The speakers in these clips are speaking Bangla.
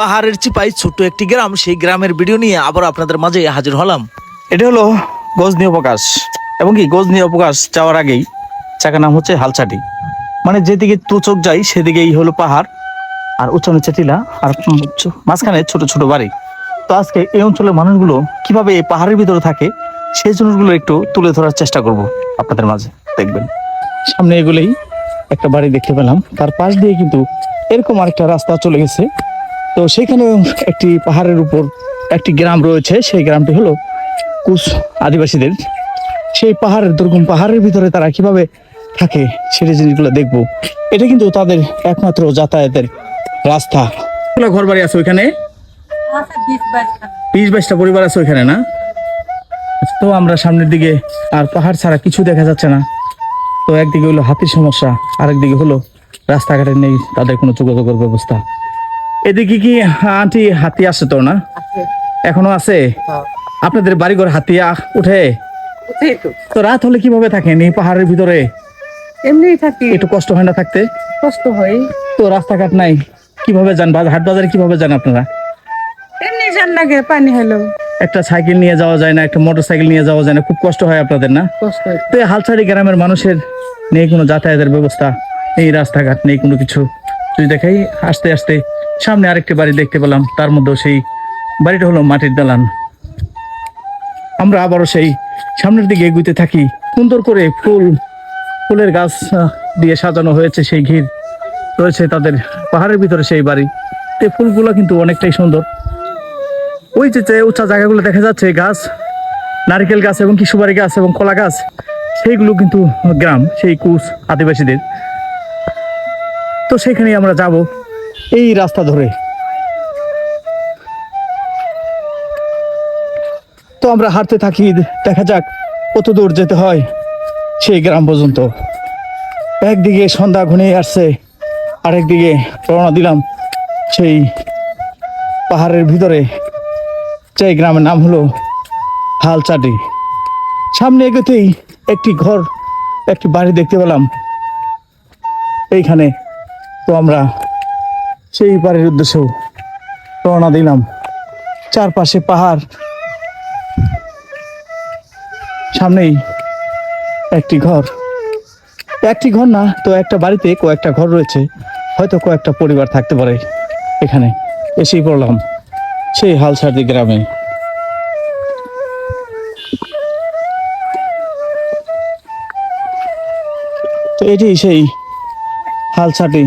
পাহাড়ের চিপাই ছোট্ট একটি গ্রাম, সেই গ্রামের ভিডিও নিয়ে আবার আপনাদের মাঝে হাজির হলাম। এটা হলো গজনি অবকাশ। এবং কি, গজনি অবকাশ যাওয়ার আগেই চাকা নাম হচ্ছে হালচাটি মানে যেদিকে দু চোখ যাই সেদিকেই হলো পাহাড়, আর উচ্চ নিচে টিলা, আর মাঝখানে ছোট ছোট বাড়ি। তো আজকে এই অঞ্চলের মানুষগুলো কীভাবে এই পাহাড়ের ভিতরে থাকে, সেই জিনিসগুলো একটু তুলে ধরার চেষ্টা করব আপনাদের মাঝে। দেখবেন। সামনে এগুলোই একটা বাড়ি দেখতে পেলাম। তার পাশ দিয়ে কিন্তু এরকম আরেকটা রাস্তা চলে গেছে। তো সেখানে একটি পাহাড়ের উপর একটি গ্রাম রয়েছে। সেই গ্রামটি হলো কুশ আদিবাসীদের। সেই পাহাড়ের দুর্গম পাহাড়ের ভিতরে তারা কীভাবে থাকে সেটা জিনিসগুলো দেখব। এটা কিন্তু তাদের একমাত্র যাতায়াতের রাস্তা। ঘর বাড়ি আছে ওইখানে? বিশ বাইশটা পরিবার আছে ওইখানে না? তো আমরা সামনের দিকে আর পাহাড় ছাড়া কিছু দেখা যাচ্ছে না। তো একদিকে হলো হাতির সমস্যা, আরেকদিকে হলো রাস্তাঘাটে নেই, তাদের কোনো যোগাযোগের ব্যবস্থা। এদিকে কি আন্টি হাতি আসে তো না? এখনও আছে? হ্যাঁ। আপনাদের বাড়িঘর হাতি উঠে? তো। রাত হলে কীভাবে থাকেন এই পাহাড়ের ভিতরে? এমনিই থাকি। একটু কষ্ট হয় না থাকতে? কষ্ট হয়। তো রাস্তাঘাট নাই। কীভাবে যান? বাজার হাট বাজারে কীভাবে যান আপনারা? এমনি জান লাগে পানি হলো। একটা সাইকেল নিয়ে যাওয়া যায় না একটা মোটর সাইকেল নিয়ে যাওয়া যায় না। খুব কষ্ট হয় আপনাদের না? কষ্ট হয়। তো হালছাড়ি গ্রামের মানুষের নেই কোনো যাতায়াতের ব্যবস্থা নেই রাস্তাঘাট নেই কোনো কিছু। যদি দেখাই আস্তে আস্তে সামনে আরেকটি বাড়ি দেখতে পেলাম। তার মধ্যেও সেই বাড়িটা হলো মাটির দালান। আমরা আবারও সেই সামনের দিকে এগুতে থাকি। সুন্দর করে ফুল, ফুলের গাছ দিয়ে সাজানো হয়েছে সেই ঘির। রয়েছে তাদের পাহাড়ের ভিতরে সেই বাড়ি। তে ফুলগুলো কিন্তু অনেকটাই সুন্দর। ওই যে উঁচা জায়গাগুলো দেখা যাচ্ছে গাছ, নারকেল গাছ এবং কি সুপারি গাছ এবং কলা গাছ, সেইগুলো কিন্তু গ্রাম, সেই কুচ আদিবাসীদের। তো সেখানেই আমরা যাব। এই রাস্তা ধরে। তো আমরা হাঁটতে থাকি, দেখা যাক কত দূর যেতে হয় সেই গ্রাম পর্যন্ত। একদিকে সন্ধ্যা ঘনিয়ে আসছে, আরেকদিকে রওনা দিলাম সেই পাহাড়ের ভিতরে। সেই গ্রামের নাম হলো হালচাটি সামনে এগোতেই একটি ঘর, একটি বাড়ি দেখতে পেলাম। এইখানে তো আমরা সেই বাড়ির উদ্দেশ্যেও রওনা দিলাম। চারপাশে পাহাড়। সামনেই একটি ঘর। একটি ঘর না, তো একটা বাড়িতে কয়েকটা ঘর রয়েছে। হয়তো কয়েকটা পরিবার থাকতে পারে এখানে। এসেই পড়লাম সেই হালসার্দি গ্রামে। তো এটি সেই হালসাটি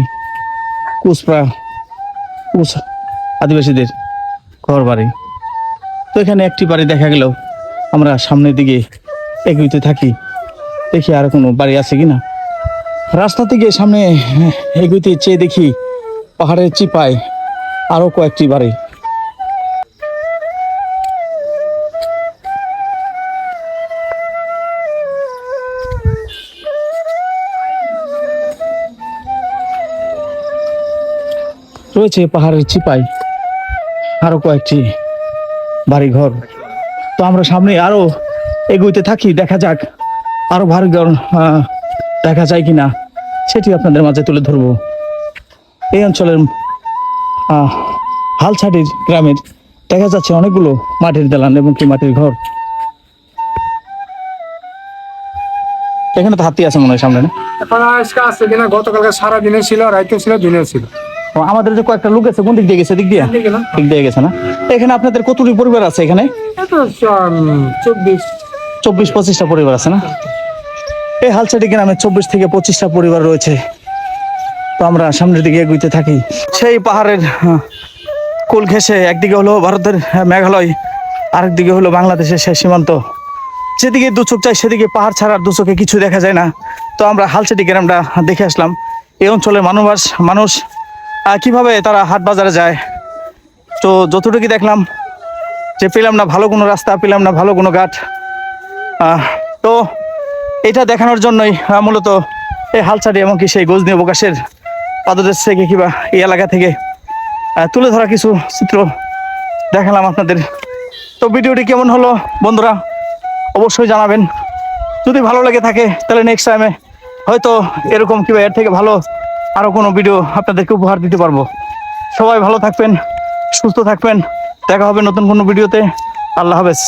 কুচ আদিবাসীদের ঘর বাড়ি। তো এখানে একটি বাড়ি দেখা গেল আমরা সামনের দিকে এগুইতে থাকি। দেখি আর কোনো বাড়ি আছে কি না রাস্তা থেকে সামনে এগুতে চেয়ে দেখি পাহাড়ের চিপায় আরও কয়েকটি বাড়ি। রয়েছে পাহাড়ের চিপায় আরও কয়েকটি বাড়িঘর। তো আমরা সামনে আরও এগোতে থাকি দেখা যাক আরও বাড়িঘর আহ, দেখা যায় কিনা। সেটি আপনাদের মাঝে তুলে ধরবো। এই অঞ্চলের হালছাটির গ্রামের দেখা যাচ্ছে অনেকগুলো মাটির দালান এবং কি মাটির ঘর। এখানে তো হাতি আছে মনে হয় সামনে না? আজকে সারা দিনে ছিল রাইতেও ছিল দিনে ছিল। আমাদের যে কয়েকটা লোক আছে কোন দিক দিয়ে গেছে? দিক দিয়ে? দিক দিয়ে গেছে না? এখানে আপনাদের কতটি পরিবার আছে এখানে? চব্বিশ। চব্বিশ পঁচিশটা পরিবার আছে না? এই হালচাটি গ্রামে চব্বিশ থেকে পঁচিশটা পরিবার রয়েছে। তো আমরা সামনের দিকে এগুইতে থাকি। সেই পাহাড়ের কুল ঘেসে একদিকে হলো ভারতের আহ, মেঘালয় আরেকদিকে হলো বাংলাদেশের শেষ সীমান্ত। যেদিকে দু চোখ চাই সেদিকে পাহাড় ছাড়া আর দু চোখে কিছু দেখা যায় না। তো আমরা হালচাটি গ্রামটা দেখে আসলাম। এই অঞ্চলের মানুষ মানুষ কীভাবে তারা হাট বাজারে যায়? তো যতটুকু দেখলাম যে পেলাম না ভালো কোনো রাস্তা, পেলাম না ভালো কোনো ঘাট। তো এটা দেখানোর জন্যই মূলত এই হালচারি এমনকি সেই গজনি অবকাশের পাদদেশ থেকে কিংবা এই এলাকা থেকে তুলে ধরা কিছু চিত্র দেখালাম আপনাদের। তো ভিডিওটি কেমন হলো বন্ধুরা, অবশ্যই জানাবেন। যদি ভালো লেগে থাকে, তাহলে নেক্সট টাইমে হয়তো এরকম কিংবা এর থেকে ভালো আরও কোনো ভিডিও আপনাদেরকে উপহার দিতে পারব। সবাই ভালো থাকবেন, সুস্থ থাকবেন। দেখা হবে নতুন কোনো ভিডিওতে আল্লাহ হাফেজ।